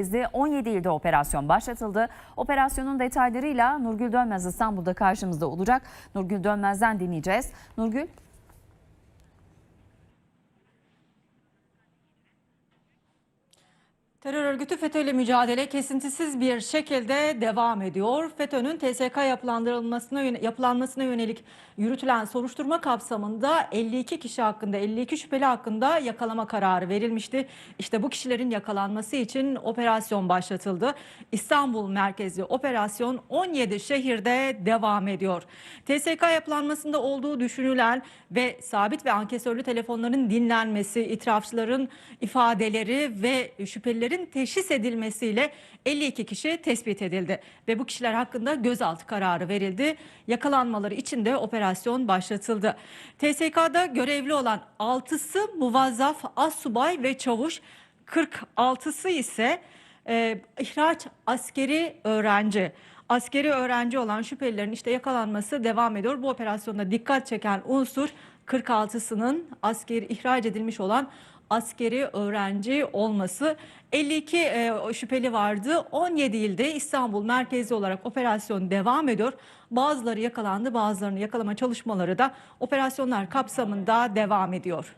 merkezli 17 ilde operasyon başlatıldı. Operasyonun detaylarıyla Nurgül Dönmez İstanbul'da karşımızda olacak. Nurgül Dönmez'den dinleyeceğiz. Nurgül. Terör örgütü FETÖ ile mücadele kesintisiz bir şekilde devam ediyor. FETÖ'nün TSK yapılandırılmasına yapılanmasına yönelik yürütülen soruşturma kapsamında 52 kişi hakkında 52 şüpheli hakkında yakalama kararı verilmişti. İşte bu kişilerin yakalanması için operasyon başlatıldı. İstanbul merkezli operasyon 17 şehirde devam ediyor. TSK yapılanmasında olduğu düşünülen ve sabit ve ankesörlü telefonların dinlenmesi, itirafçıların ifadeleri ve şüphelilerin teşhis edilmesiyle 52 kişi tespit edildi ve bu kişiler hakkında gözaltı kararı verildi. Yakalanmaları için de operasyon başlatıldı. TSK'da görevli olan 6'sı muvazzaf, assubay ve çavuş, 46'sı ise e, ihraç askeri öğrenci. Askeri öğrenci olan şüphelilerin işte yakalanması devam ediyor. Bu operasyonda dikkat çeken unsur 46'sının askeri ihraç edilmiş olan askeri öğrenci olması. 52 e, şüpheli vardı. 17 ilde İstanbul merkezi olarak operasyon devam ediyor. Bazıları yakalandı, bazılarını yakalama çalışmaları da operasyonlar kapsamında devam ediyor.